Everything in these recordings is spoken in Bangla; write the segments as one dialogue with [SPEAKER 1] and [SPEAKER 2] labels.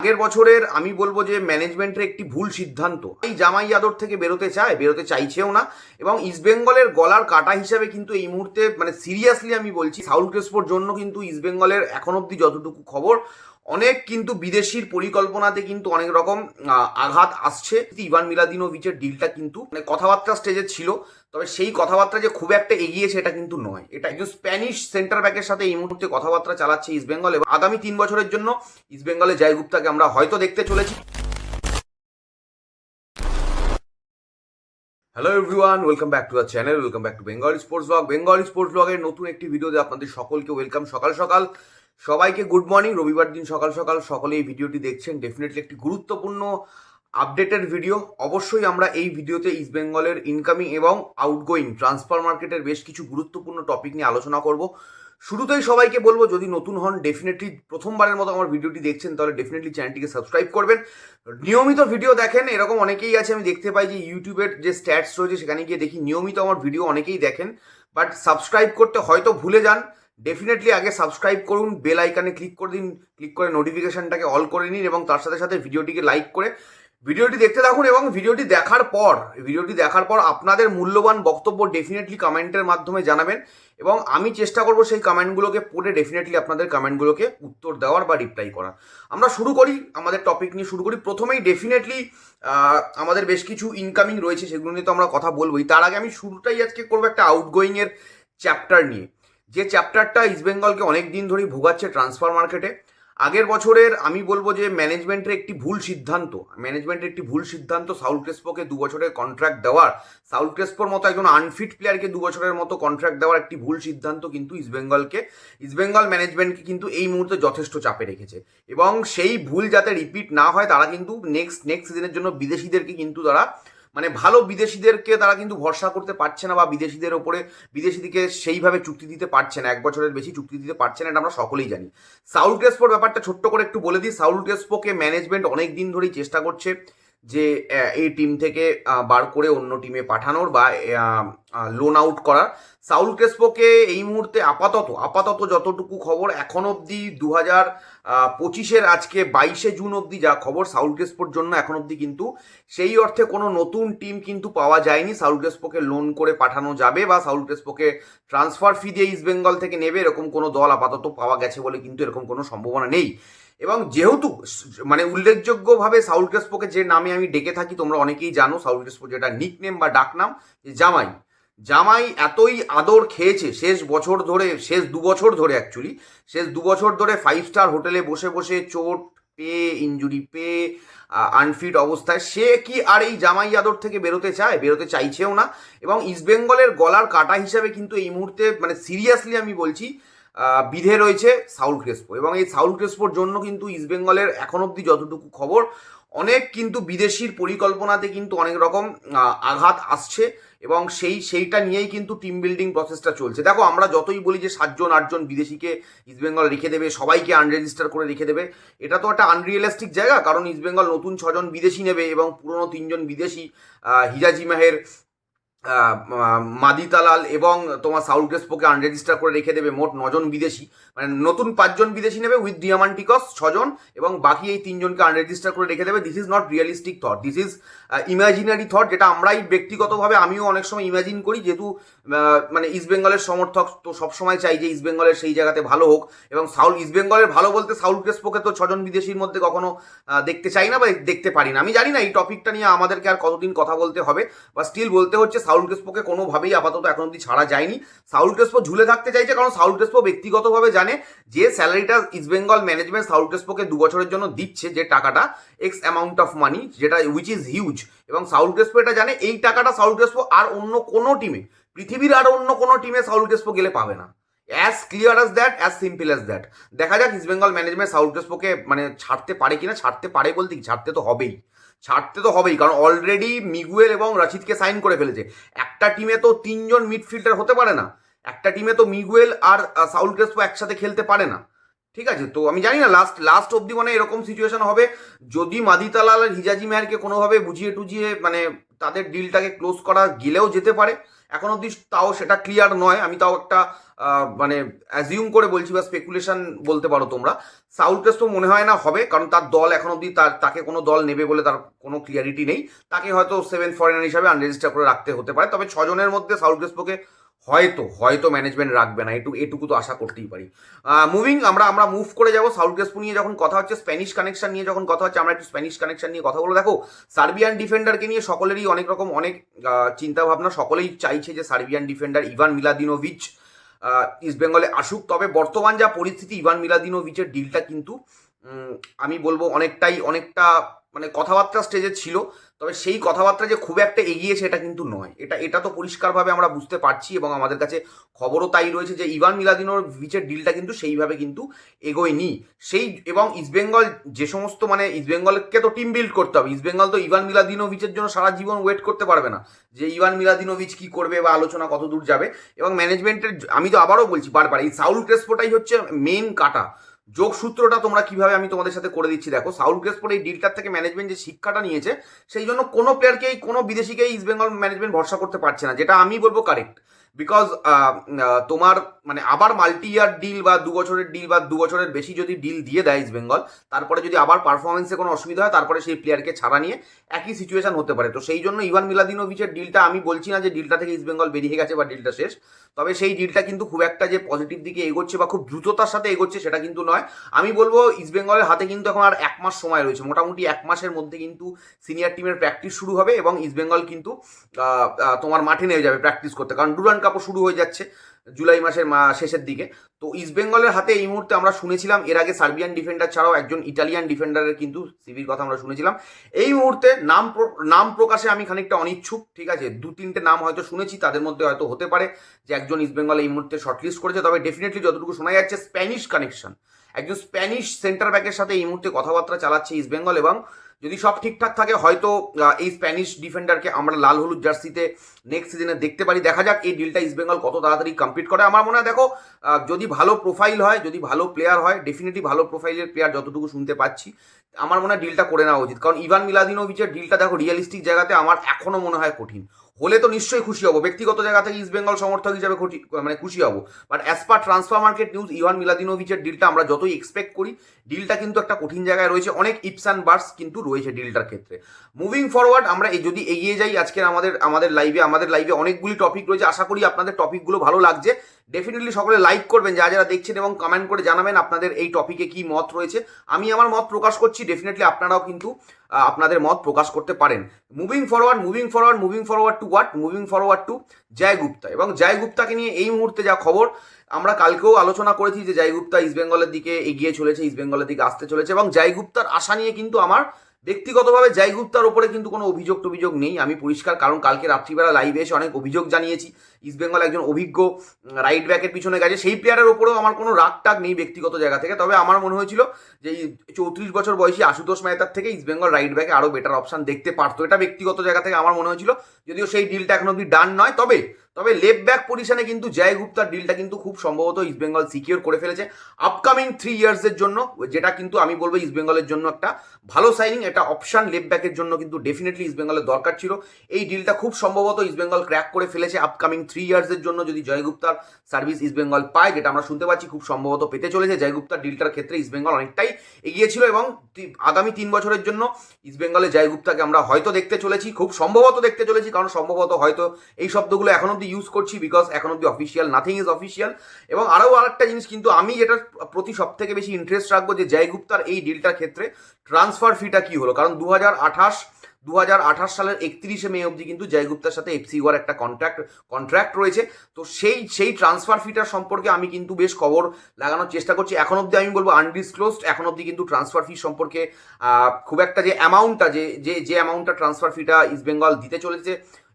[SPEAKER 1] আগের বছরের আমি বলব যে ম্যানেজমেন্টের একটি ভুল সিদ্ধান্ত। এই জামাই আদর থেকে বেরোতে চায়, বেরোতে চাইছেও না এবং ইস্টবেঙ্গলের গলার কাটা হিসাবে কিন্তু এই মুহূর্তে মানে সিরিয়াসলি আমি বলছি সাউল ক্রেসপোর জন্য কিন্তু ইস্টবেঙ্গলের এখন অব্দি যতটুকু খবর অনেক কিন্তু বিদেশির পরিকল্পনাতে কিন্তু অনেক রকম আঘাত আসছে। ইভান মিলাদিনোভিচের ডিলটা কিন্তু মানে কথাবার্তা স্টেজে ছিল, তবে সেই কথাবার্তা যে খুব একটা এগিয়েছে এটা কিন্তু নয়। এটা একজন স্প্যানিশ সেন্টার ব্যাকের সাথে এই মুহূর্তে কথাবার্তা চালাচ্ছে ইস্টবেঙ্গল এবং আগামী তিন বছরের জন্য ইস্টবেঙ্গলে জয় গুপ্তাকে আমরা হয়তো দেখতে চলেছি। Hello everyone welcome back to our channel welcome back to Bengal sports blog Bengal sports ব্লগের নতুন একটি ভিডিওতে আপনাদের সকলকে ওয়েলকাম সকাল সকাল। সবাইকে গুড মর্নিং রবিবার দিন সকাল সকাল সকলে এই ভিডিওটি দেখছেন। ডেফিনেটলি একটি গুরুত্বপূর্ণ আপডেটেড ভিডিও অবশ্যই আমরা এই ভিডিওতে ইস্ট বেঙ্গলের ইনকামিং এবং আউটগোয়িং ট্রান্সফার মার্কেটের বেশ কিছু গুরুত্বপূর্ণ টপিক নিয়ে আলোচনা করব। শুরুতেই সবাইকে বলব, যদি নতুন হন ডেফিনেটলি প্রথমবারের মতো আমার ভিডিওটি দেখছেন, তাহলে ডেফিনেটলি চ্যানেলটিকে সাবস্ক্রাইব করবেন। নিয়মিত ভিডিও দেখেন, এরকম অনেকেই আছে, আমি দেখতে পাই যে ইউটিউবের যে স্ট্যাটস রয়েছে, সেখানে গিয়ে দেখি, নিয়মিত আমার ভিডিও অনেকেই দেখেন। বাট সাবস্ক্রাইব করতে হয়তো ভুলে যান। ডেফিনেটলি আগে সাবস্ক্রাইব করুন বেল আইকনে ক্লিক করে দিন ক্লিক করে নোটিফিকেশনটাকে অল করে নিন এবং তার সাথে সাথে ভিডিওটিকে লাইক করে ভিডিওটি দেখতে থাকুন এবং ভিডিওটি দেখার পর ভিডিওটি দেখার পর আপনাদের মূল্যবান বক্তব্য ডেফিনেটলি কমেন্টের মাধ্যমে জানাবেন এবং আমি চেষ্টা করব সেই কমেন্টগুলোকে পড়ে ডেফিনেটলি আপনাদের কমেন্টগুলোকে উত্তর দেওয়ার বা রিপ্লাই করার। আমরা শুরু করি, আমাদের টপিক নিয়ে শুরু করি। প্রথমেই ডেফিনেটলি আমাদের বেশ কিছু ইনকামিং রয়েছে, সেগুলো নিয়ে তো আমরা কথা বলবোই। তার আগে আমি শুরুটাই আজকে করব একটা আউটগোয়িংয়ের চ্যাপ্টার নিয়ে। যে চ্যাপ্টারটা ইস্টবেঙ্গলকে অনেক দিন ধরেই ভোগাচ্ছে ট্রান্সফার মার্কেটে আগের বছরের আমি বলব যে ম্যানেজমেন্টের একটি ভুল সিদ্ধান্ত ম্যানেজমেন্টের একটি ভুল সিদ্ধান্ত সাউল ক্রেসপোকে দু বছরের কন্ট্রাক্ট দেওয়ার, সাউল ক্রেসপোর মতো একজন আনফিট প্লেয়ারকে দু বছরের মতো কন্ট্রাক্ট দেওয়ার একটি ভুল সিদ্ধান্ত কিন্তু ইস্টবেঙ্গলকে ইস্টবেঙ্গল ম্যানেজমেন্টকে কিন্তু এই মুহূর্তে যথেষ্ট চাপে রেখেছে। এবং সেই ভুল যাতে রিপিট না হয়, তারা কিন্তু নেক্সট নেক্সট সিজনের জন্য বিদেশিদেরকে কিন্তু তারা মানে ভালো বিদেশিদেরকে তারা কিন্তু ভরসা করতে পারছে না বা বিদেশিদের ওপরে, বিদেশিদিকে সেইভাবে চুক্তি দিতে পারছে না, এক বছরের বেশি চুক্তি দিতে পারছে না, এটা আমরা সকলেই জানি। সাউল ক্রেসপোর ব্যাপারটা ছোট্ট করে একটু বলে দিই, সাউল ক্রেসপোকে ম্যানেজমেন্ট অনেক দিন ধরেই চেষ্টা করছে। যে এই টিম থেকে বার করে অন্য টিমে পাঠানোর বা লোন আউট করার। সাউল ক্রেসপোকে এই মুহূর্তে আপাতত আপাতত যতটুকু খবর এখন অবধি দু হাজার পঁচিশের আজকে বাইশে জুন অবধি যা খবর সাউল ক্রেসপোর জন্য এখন অবধি কিন্তু সেই অর্থে কোনো নতুন টিম কিন্তু পাওয়া যায়নি। সাউল ক্রেসপোকে লোন করে পাঠানো যাবে বা সাউল ক্রেসপোকে ট্রান্সফার ফি দিয়ে ইস্ট বেঙ্গল থেকে নেবে, এরকম কোনো দল আপাতত পাওয়া গেছে বলে কিন্তু এরকম কোনো সম্ভাবনা নেই। এবং যেহেতু মানে উল্লেখযোগ্যভাবে সাউল ক্রেসপোকে যে নামে আমি ডেকে থাকি, তোমরা অনেকেই জানো সাউল ক্রেসপো যেটা নিক নেম বা ডাকনাম জামাই। জামাই এতই আদর খেয়েছে শেষ বছর ধরে, শেষ দু বছর ধরে অ্যাকচুয়ালি শেষ দু বছর ধরে ফাইভ স্টার হোটেলে বসে বসে চোট পেয়ে ইঞ্জুরি পেয়ে আনফিট অবস্থায়, সে কি আর এই জামাই আদর থেকে বেরোতে চায়? বেরোতে চাইছেও না। এবং ইস্টবেঙ্গলের গলার কাটা হিসাবে কিন্তু এই মুহূর্তে মানে সিরিয়াসলি আমি বলছি বিধে রয়েছে সাউল ক্রেসপো। এবং এই সাউল ক্রেসপোর জন্য কিন্তু ইস্টবেঙ্গলের এখন অবধি যতটুকু খবর, অনেক কিন্তু বিদেশির পরিকল্পনাতে কিন্তু অনেক রকম আঘাত আসছে এবং সেই, সেইটা নিয়েই কিন্তু টিম বিল্ডিং প্রসেসটা চলছে। দেখো, আমরা যতই বলি যে সাতজন, আটজন বিদেশিকে ইস্টবেঙ্গল রেখে দেবে, সবাইকে আনরেজিস্টার করে রেখে দেবে, এটা তো একটা আনরিয়েলিস্টিক জায়গা, কারণ ইস্টবেঙ্গল নতুন ছজন বিদেশি নেবে এবং পুরনো তিনজন বিদেশি হিজাজি মাহের মাদি তালাল এবং তোমার সাউল ক্রেসপোকে আনরেজিস্টার করে রেখে দেবে মোট নজন বিদেশি। মানে নতুন পাঁচজন বিদেশি নেবে উইথ ডিয়ামান্টিকস ছজন এবং বাকি এই তিনজনকে আনরেজিস্টার করে রেখে দেবে। This is not realistic thought this is imaginary thought যেটা আমরাই ব্যক্তিগতভাবে আমিও অনেক সময় ইমাজিন করি, যেহেতু মানে ইস্ট বেঙ্গলের সমর্থক তো সবসময় চাই যে ইস্ট বেঙ্গলের সেই জায়গাতে ভালো হোক এবং সাউল ইস্ট বেঙ্গলের ভালো বলতে সাউল ক্রেসপোকে তো ছজন বিদেশির মধ্যে কখনো দেখতে চাই না বা দেখতে পারি না। আমি জানি না এই টপিকটা নিয়ে আমাদেরকে আর কতদিন কথা বলতে হবে বা স্টিল বলতে হচ্ছে সাউল ক্রেসপোকে কোনোভাবেই আপাতত এখন অব্দি ছাড়া যায়নি। সাউল ক্রেসপো ঝুলে থাকতে চাইছে কারণ সাউল ক্রেসপো ব্যক্তিগতভাবে জানে যে স্যালারিটা ইস্ট বেঙ্গল ম্যানেজমেন্ট সাউল ক্রেসপোকে দু বছরের জন্য দিচ্ছে যে টাকাটা এক্স অ্যামাউন্ট অফ মানি যেটা উইচ ইজ হিউজ এবং সাউল ক্রেসপো এটা জানে, এই টাকাটা সাউল ক্রেসপো আর অন্য কোনো টিমে পৃথিবীর আর অন্য কোনো টিমে সাউল ক্রেসপো গেলে পাবে না। As clear as that as simple as that দেখা যাক ইস্ট বেঙ্গল ম্যানেজমেন্ট সাউল ক্রেসপোকে মানে ছাড়তে পারে কিনা, ছাড়তে পারে বলতে কি? ছাড়তে তো হবেই। ছাড়তে তো হবেই, কারণ অলরেডি মিগুয়েল এবং রশিদকে সাইন করে ফেলেছে। একটা টিমে তো তিনজন মিডফিল্ডার হতে পারে না। একটা টিমে তো মিগুয়েল আর সাউল ক্রেসপো একসাথে খেলতে পারে না। ঠিক আছে? তো আমি জানি না লাস্ট লাস্ট অবধি মানে এরকম সিচুয়েশন হবে। যদি মাদিতালাল আর হিজাজি মেহারকে কোনোভাবে বুঝিয়ে টুজিয়ে মানে তাদের ডিলটাকে ক্লোজ করা গেলেও যেতে পারে এখন অবধি তাও সেটা ক্লিয়ার নয়। আমি তাও একটা মানে অ্যাজিউম করে বলছি বা স্পেকুলেশন বলতে পারো তোমরা। সাউল টেস্ট তো মনে হয় না হবে, কারণ তার দল এখন অবধি তার, তাকে কোনো দল নেবে বলে তার কোনো ক্লিয়ারিটি নেই। তাকে হয়তো সেভেন ফরেনার হিসাবে আনরেজিস্টার করে রাখতে হতে পারে। তবে ছজনের মধ্যে সাউল টেস্টকে হয়তো হয়তো ম্যানেজমেন্ট রাখবে না এটুকু এটুকু তো আশা করতেই পারি। মুভিং আমরা আমরা মুভ করে যাব সাউথ গেসপু নিয়ে যখন কথা হচ্ছে স্প্যানিশ কানেকশন নিয়ে যখন কথা হচ্ছে, আমরা একটু স্প্যানিশ কানেকশন নিয়ে কথা বলে দেখো সার্বিয়ান ডিফেন্ডারকে নিয়ে সকলেরই অনেক রকম, অনেক চিন্তা ভাবনা সকলেই চাইছে যে Serbian defender Ivan Miladinovic East বেঙ্গলে আসুক। তবে বর্তমান যা পরিস্থিতি ইভান মিলাদিনোভিচের ডিলটা কিন্তু আমি বলব অনেকটাই, অনেকটা মানে কথাবার্তা স্টেজে ছিল। তবে সেই কথাবার্তা যে খুব একটা এগিয়েছে এটা কিন্তু নয়। এটা এটা তো পরিষ্কারভাবে আমরা বুঝতে পারছি এবং আমাদের কাছে খবরও তাই রয়েছে যে ইভান মিলাদিনোর ভিচের ডিলটা কিন্তু সেইভাবে কিন্তু এগোয়নি। সেই এবং ইস্টবেঙ্গল যে সমস্ত মানে ইস্টবেঙ্গলকে তো টিম বিল্ড করতে হবে। ইস্টবেঙ্গল তো ইভান মিলাদিনোভিচের জন্য সারা জীবন ওয়েট করতে পারবে না যে ইভান মিলাদিনোভিচ কি করবে বা আলোচনা কত দূর যাবে। এবং ম্যানেজমেন্টের আমি তো আবারও বলছি বারবার, এই সাউল ক্রেসপোটাই হচ্ছে মেন কাটা। যোগসূত্রটা তোমরা কীভাবে আমি তোমাদের সাথে করে দিচ্ছি, দেখো। সাউল ক্রেসপোর এই ডিলটার থেকে ম্যানেজমেন্ট যে শিক্ষাটা নিয়েছে, সেই জন্য কোনো প্লেয়ারকেই কোনো বিদেশিকেই ইস্ট বেঙ্গল ম্যানেজমেন্ট ভরসা করতে পারছে না, যেটা আমি বলব কারেক্ট বিকজ তোমার মানে আবার মাল্টি ইয়ার ডিল বা দু বছরের ডিল বা দু বছরের বেশি যদি ডিল দিয়ে দেয় ইস্ট বেঙ্গল তারপরে যদি আবার পারফরমেন্সে কোনো অসুবিধা হয়, তারপরে সেই প্লেয়ারকে ছাড়া নিয়ে একই সিচুয়েশন হতে পারে। তো সেই জন্য ইভান মিলাদিনোভিচের ডিলটা আমি বলছি না যে ডিলটা থেকে ইস্ট বেঙ্গল বেরিয়ে গেছে বা ডিলটা শেষ। তবে সেই ডিলটা কিন্তু খুব একটা যে পজিটিভ দিকে এগোচ্ছে বা খুব দ্রুততার সাথে এগোচ্ছে সেটা কিন্তু নয়। আমি বলব ইস্ট বেঙ্গলের হাতে কিন্তু এখন আর এক মাস সময় রয়েছে। মোটামুটি এক মাসের মধ্যে কিন্তু সিনিয়র টিমের প্র্যাকটিস শুরু হবে এবং ইস্ট বেঙ্গল কিন্তু তোমার মাঠে নেমে যাবে প্র্যাকটিস করতে। কারণ ডুরান কাপও শুরু হয়ে যাচ্ছে জুলাই মাসের শেষের দিকে। তো ইস্ট বেঙ্গলের হাতে এই মুহূর্তে আমরা শুনেছিলাম, এর আগে সার্বিয়ান ডিফেন্ডার ছাড়াও একজন ইটালিয়ান ডিফেন্ডারের কিন্তু সিভির কথা আমরা শুনেছিলাম। এই মুহূর্তে নাম নাম প্রকাশে আমি খানিকটা অনিচ্ছুক, ঠিক আছে? দু তিনটে নাম হয়তো শুনেছি, তাদের মধ্যে হয়তো হতে পারে যে একজন ইস্ট বেঙ্গল এই মুহূর্তে শর্টলিস্ট করেছে। তবে ডেফিনেটলি যতটুকু শোনা যাচ্ছে স্প্যানিশ কানেকশন একজন স্প্যানিশ সেন্টার ব্যাকের সাথে এই মুহূর্তে কথাবার্তা চালাচ্ছে ইস্ট বেঙ্গল এবং যদি সব ঠিকঠাক থাকে, হয়তো এই স্প্যানিশ ডিফেন্ডারকে আমরা লাল হলুদ জার্সিতে নেক্সট সিজনে দেখতে পারি। দেখা যাক এই ডিলটা ইস্টবেঙ্গল কত তাড়াতাড়ি কমপ্লিট করে। আমার মনে হয়, দেখো যদি ভালো প্রোফাইল হয়, যদি ভালো প্লেয়ার হয় ডেফিনেটলি ভালো প্রোফাইলের প্লেয়ার যতটুকু শুনতে পাচ্ছি, আমার মনে হয় ডিলটা করে নেওয়া উচিত। কারণ ইভান মিলাদিনোভিচের ডিলটা দেখো রিয়েলিস্টিক জায়গাতে আমার এখনও মনে হয় কঠিন। হলে তো নিশ্চয়ই খুশি হব। ব্যক্তিগত জায়গা থেকে ইস্ট বেঙ্গল সমর্থক হিসাবে মানে খুশি হব। But as per transfer market news Ivan মিলাদিনোভিচের ডিলটা আমরা যতই এক্সপেক্ট করি ডিলটা কিন্তু একটা কঠিন জায়গায় রয়েছে। অনেক ইপস অ্যান্ড বার্স কিন্তু রয়েছে ডিলটার ক্ষেত্রে। মুভিং ফরওয়ার্ড আমরা যদি এগিয়ে যাই আজকের আমাদের আমাদের লাইভে আমাদের লাইভে অনেকগুলি টপিক রয়েছে। আশা করি আপনাদের টপিকগুলো ভালো লাগছে। ডেফিনেটলি সকলে লাইক করবেন, যারা যারা দেখছেন এবং কমেন্ট করে জানাবেন আপনাদের এই টপিকে কি মত রয়েছে। আমি আমার মত প্রকাশ করছি ডেফিনেটলি আপনারাও কিন্তু আপনাদের মত প্রকাশ করতে পারেন। Moving forward moving forward moving forward to what moving forward to Joy Gupta এবং জয় গুপ্তাকে নিয়ে এই মুহূর্তে যা খবর, আমরা কালকেও আলোচনা করেছি যে জয় গুপ্তা ইস্ট বেঙ্গলের দিকে এগিয়ে চলেছে ইস্ট বেঙ্গলের দিকে আসতে চলেছে এবং জয় গুপ্তার আশা নিয়ে কিন্তু আমার ব্যক্তিগতভাবে জয় গুপ্তার ওপরে কিন্তু কোনো অভিযোগ টভিযোগ নেই। আমি পরিষ্কার, কারণ কালকে রাত্রিবেলা লাইভে এসে অনেক অভিযোগ জানিয়েছি। ইস্ট বেঙ্গল একজন অভিজ্ঞ রাইট ব্যাকের পিছনে গেছে। সেই প্লেয়ারের ওপরেও আমার কোনো রাগ টাগ নেই ব্যক্তিগত জায়গা থেকে। তবে আমার মনে হয়েছিল যে চৌত্রিশ বছর বয়সী আশুতোষ মেহতার থেকে ইস্ট বেঙ্গল রাইট ব্যাকে আরও বেটার অপশান দেখতে পারতো। এটা ব্যক্তিগত জায়গা থেকে আমার মনে হয়েছিল। যদিও সেই ডিলটা এখন অব্দি ডান নয়, তবে তবে লেফট ব্যাক পজিশনে কিন্তু জয় গুপ্তার ডিলটা কিন্তু খুব সম্ভবত ইস্ট বেঙ্গল সিকিউর করে ফেলেছে। আপকামিং থ্রি ইয়ার্সের জন্য, যেটা কিন্তু আমি বলব ইস্ট বেঙ্গলের জন্য একটা ভালো সাইনিং একটা অপশান লেফট ব্যাকের জন্য কিন্তু ডেফিনেটলি ইস্ট বেঙ্গলের দরকার ছিল। এই ডিলটা খুব সম্ভবত ইস্ট বেঙ্গল ক্র্যাক করে ফেলেছে আপকামিং থ্রি ইয়ার্সের জন্য যদি জয়গুপ্তার সার্ভিস ইস্ট বেঙ্গল পায়, যেটা আমরা শুনতে পাচ্ছি, খুব সম্ভবত পেতে চলেছে। জয়গুপ্তার ডিলটার ক্ষেত্রে ইস্ট বেঙ্গল অনেকটাই এগিয়ে ছিল এবং আগামী তিন বছরের জন্য ইস্ট বেঙ্গলে জয়গুপ্তাকে আমরা হয়তো দেখতে চলেছি, খুব সম্ভবত দেখতে চলেছি, কারণ সম্ভবত হয়তো এই শব্দগুলো এখন অব্দি ইউজ করছি বিকজ এখন অব্দি অফিসিয়াল নাথিং ইজ অফিসিয়াল এবং আরও আরেকটা জিনিস কিন্তু আমি যেটার প্রতি সব থেকে বেশি ইন্টারেস্ট রাখব যে জয়গুপ্তার এই ডিলটার ক্ষেত্রে ট্রান্সফার ফিটা কি হলো? কারণ দু হাজার আঠাশ দু হাজার আঠাশ সালের একত্রিশে মে অবধি কিন্তু জয়গুপ্তার সাথে এফসি ওয়ার একটা কন্ট্রাক্ট কন্ট্রাক্ট রয়েছে। তো সেই সেই ট্রান্সফার ফিটার সম্পর্কে আমি কিন্তু বেশ খবর লাগানোর চেষ্টা করছি। এখন অবধি আমি বলব আনডিসক্লোজড এখন অবধি কিন্তু ট্রান্সফার ফি সম্পর্কে খুব একটা যে অ্যামাউন্টটা যে যে যে অ্যামাউন্টটা ট্রান্সফার ফিটা ইস্ট বেঙ্গল দিতে চলেছে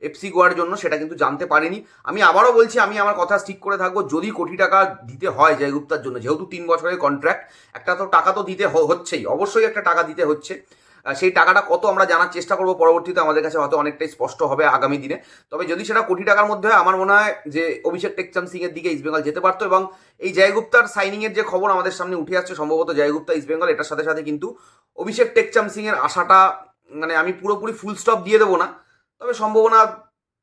[SPEAKER 1] এফসি গোয়ার জন্য, সেটা কিন্তু জানতে পারিনি। আমি আবারও বলছি, আমি আমার কথা স্টিক করে থাকব, যদি কোটি টাকা দিতে হয় জয়গুপ্তার জন্য, যেহেতু তিন বছরের কন্ট্রাক্ট একটা তো টাকা তো দিতে হচ্ছেই, অবশ্যই একটা টাকা দিতে হচ্ছে। সেই টাকাটা কত আমরা জানার চেষ্টা করব পরবর্তীতে আমাদের কাছে হয়তো অনেকটাই স্পষ্ট হবে আগামী দিনে। তবে যদি সেটা কোটি টাকার মধ্যে হয়, আমার মনে হয় যে অভিষেক টেকচাম সিং এর দিকে ইস্টবেঙ্গল যেতে পারতো এবং এই জয়গুপ্তার সাইনিং এর যে খবর আমাদের সামনে উঠে আসছে, সম্ভবত জয়গুপ্তা ইস্টবেঙ্গল এটার সাথে সাথে কিন্তু অভিষেক টেকচাম সিং এর আশাটা মানে আমি পুরোপুরি ফুল স্টপ দিয়ে দেবো না। তবে সম্ভাবনা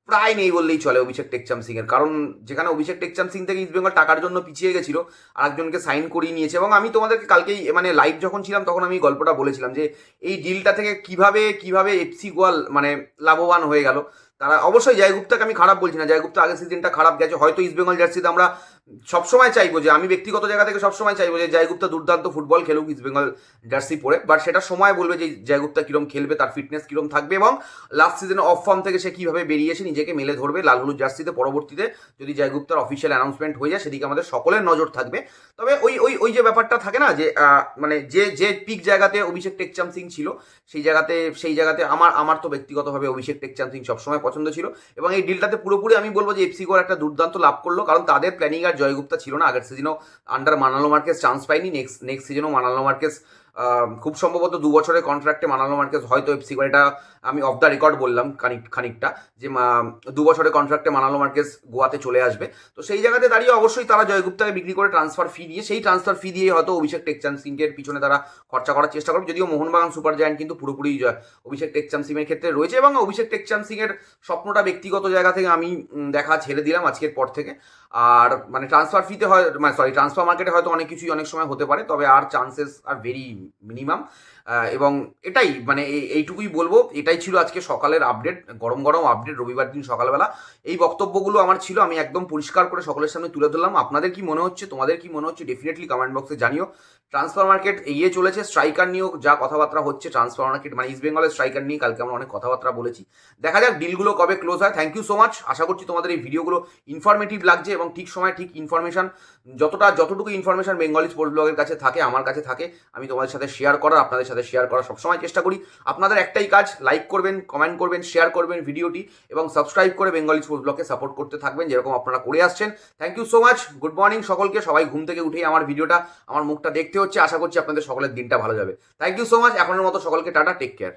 [SPEAKER 1] প্রায় নেই বললেই চলে অভিষেক টেকচাম সিং এর। কারণ যেখানে অভিষেক টেকচাম সিং থেকে ইস্ট বেঙ্গল টাকার জন্য পিছিয়ে গেছিল, আরেকজনকে সাইন করিয়ে নিয়েছে। এবং আমি তোমাদেরকে কালকেই মানে লাইভ যখন ছিলাম, তখন আমি গল্পটা বলেছিলাম যে, এই ডিলটা থেকে কীভাবে কীভাবে এফসি গোয়াল মানে লাভবান হয়ে গেল। তারা অবশ্যই জয়গুপ্তাকে আমি খারাপ বলছি না। জয়গুপ্তা আগের সিজনটা খারাপ গেছে। হয়তো ইস্টবেঙ্গল জার্সিতে আমরা সবসময় চাইব যে, আমি ব্যক্তিগত জায়গা থেকে সবসময় চাইব যে, জয়গুপ্তা দুর্দান্ত ফুটবল খেলুক ইস্টবেঙ্গল জার্সি পরে। বাট সেটা সময় বলবে যে, জয়গুপ্তা কিরম খেলবে, তার ফিটনেস কীরম থাকবে এবং লাস্ট সিজনে অফ ফর্ম থেকে সে কীভাবে বেরিয়েছে, নিজেকে মেলে ধরবে লাল হলুদ জার্সিতে পরবর্তীতে যদি জয়গুপ্তার অফিসিয়াল অ্যানাউন্সমেন্ট হয়ে যায়, সেদিকে আমাদের সকলের নজর থাকবে। তবে ওই ওই ওই যে ব্যাপারটা থাকে না যে মানে যে যে পিক জায়গাতে অভিষেক টেকচাম সিং ছিল, সেই জায়গাতে সেই জায়গাতে আমার আমার তো ব্যক্তিগতভাবে অভিষেক টেকচাম সিং সবসময় পছন্দ ছিল। এবং এই ডিলটাতে পুরোপুরি আমি বলব যে এফসি গোয়ার একটা দুর্দান্ত লাভ করল। কারণ তাদের প্ল্যানিং আর জয়গুপ্তা ছিল না আগের সিজনও আন্ডার মানালো মার্কেস চান্স পায়নি। নেক্সট নেক্সট সিজনও মানালো মার্কেস খুব সম্ভবত দু বছরের কন্ট্রাক্টে মানালো মার্কেস হয়তো এফসি গোর এটা আমি অফ দ্য রেকর্ড বললাম খানিক, খানিকটা, যে দু বছরের কন্ট্রাক্টে মানালো মার্কেস গোয়াতে চলে আসবে। তো সেই জায়গাতে দাঁড়িয়ে অবশ্যই তারা জয়গুপ্তাকে বিক্রি করে ট্রান্সফার ফি দিয়ে, সেই ট্রান্সফার ফি দিয়ে হয়তো অভিষেক টেকচান সিংয়ের পিছনে তারা খরচা করার চেষ্টা করবে। যদিও মোহনবাগান সুপার জায়ান্ট কিন্তু পুরোপুরি অভিষেক টেকচাম সিংয়ের ক্ষেত্রে রয়েছে এবং অভিষেক টেকচাম সিংয়ের স্বপ্নটা ব্যক্তিগত জায়গা থেকে আমি দেখা ছেড়ে দিলাম আজকের পর থেকে। আর মানে ট্রান্সফার ফিতে হয় মানে সরি ট্রান্সফার মার্কেটে হয়তো অনেক কিছুই অনেক সময় হতে পারে, তবে our chances are very minimum এবং এটাই মানে এই- এইটুকুই বলব, এটাই ছিল আজকে সকালের আপডেট গরম গরম আপডেট রবিবার দিন সকালবেলা। এই বক্তব্যগুলো আমার ছিল, আমি একদম পরিষ্কার করে সকলের সামনে তুলে ধরলাম। আপনাদের কি মনে হচ্ছে, তোমাদের কি মনে হচ্ছে ডেফিনেটলি কমেন্ট বক্সে জানিও। ট্রান্সফার মার্কেট এগিয়ে চলেছে স্ট্রাইকার নিয়েও যা কথাবার্তা হচ্ছে ট্রান্সফার মার্কেট মানে ইস্ট বেঙ্গলের স্ট্রাইকার নিয়ে কালকে আমরা অনেক কথাবার্তা বলেছি। দেখা যাক ডিলগুলো কবে ক্লোজ হয়। থ্যাংক ইউ সো মাচ আশা করছি তোমাদের এই ভিডিওগুলো ইনফরমেটিভ লাগছে এবং ঠিক সময়, ঠিক ইনফরমেশন যতটা, যতটুকু ইনফরমেশন বেঙ্গলি স্পোর্টস ব্লগের কাছে থাকে, আমার কাছে থাকে, আমি তোমাদের সাথে শেয়ার করার, আপনাদের সাথে শেয়ার করা সবসময় চেষ্টা করি। আপনাদের একটাই কাজ লাইক করবেন কমেন্ট করবেন শেয়ার করবেন ভিডিওটি এবং সাবস্ক্রাইব করে বেঙ্গলি স্পোর্টস ব্লগকে সাপোর্ট করতে থাকবেন, যেরকম আপনারা করে আসছেন। Thank you so much good morning সকলকে। সবাই ঘুম থেকে উঠেই আমার ভিডিওটা, আমার মুখটা দেখতে হচ্ছে। আশা করছি আপনাদের সকলের দিনটা ভালো যাবে। থ্যাংক ইউ সো মাচ এখনের মতো সকলকে টাটা টেক কেয়ার